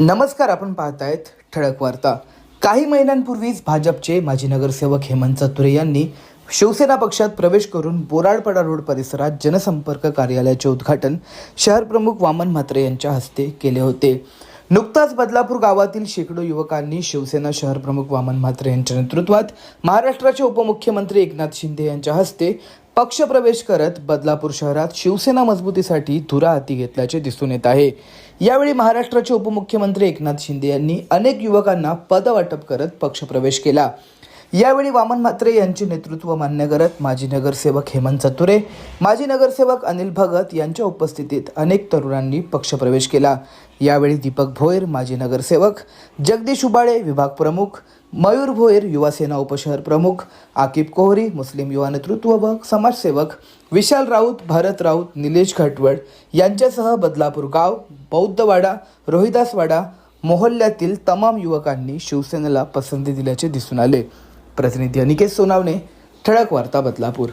नमस्कार आपण पाहतायत ठळक वार्ता. काही महिन्यांपूर्वीच भाजपचे माजी नगरसेवक हेमंत चतुरे यांनी शिवसेना पक्षात प्रवेश करून बोराडपाडा रोड परिसरात जनसंपर्क कार्यालयाचे उद्घाटन शहर प्रमुख वामन म्हात्रे यांच्या हस्ते केले होते. नुकताच बदलापूर गावातील शेकडो युवकांनी शिवसेना शहर प्रमुख वामन म्हात्रे यांच्या नेतृत्वात महाराष्ट्राचे उपमुख्यमंत्री एकनाथ शिंदे यांच्या हस्ते पक्षप्रवेश करत बदलापूर शहरात शिवसेना मजबूतीसाठी धुरा हाती घेतल्याचे दिसून येत आहे. यावेळी महाराष्ट्राचे उपमुख्यमंत्री एकनाथ शिंदे यांनी अनेक युवकांना पदवाटप करत पक्षप्रवेश केला. यावेळी वामन म्हात्रे यांचे नेतृत्व मान्य करत माजी नगरसेवक हेमंत चतुरे माजी नगरसेवक अनिल भगत यांच्या उपस्थितीत अनेक तरुणांनी पक्षप्रवेश केला. यावेळी दीपक भोयर माजी नगरसेवक जगदीश उबाळे विभाग प्रमुख मयूर भोयर युवासेना उपशहर प्रमुख आकिब कोहरी मुस्लिम युवा नेतृत्व व समाजसेवक विशाल राऊत भारत राऊत निलेश घाटवड यांच्यासह बदलापूर गाव बौद्धवाडा रोहिदासवाडा मोहल्ल्यातील तमाम युवकांनी शिवसेनेला पसंती दिल्याचे दिसून आले. प्रतिनिधी अनिकेत सोनावणे ठळक वार्ता बदलापूर.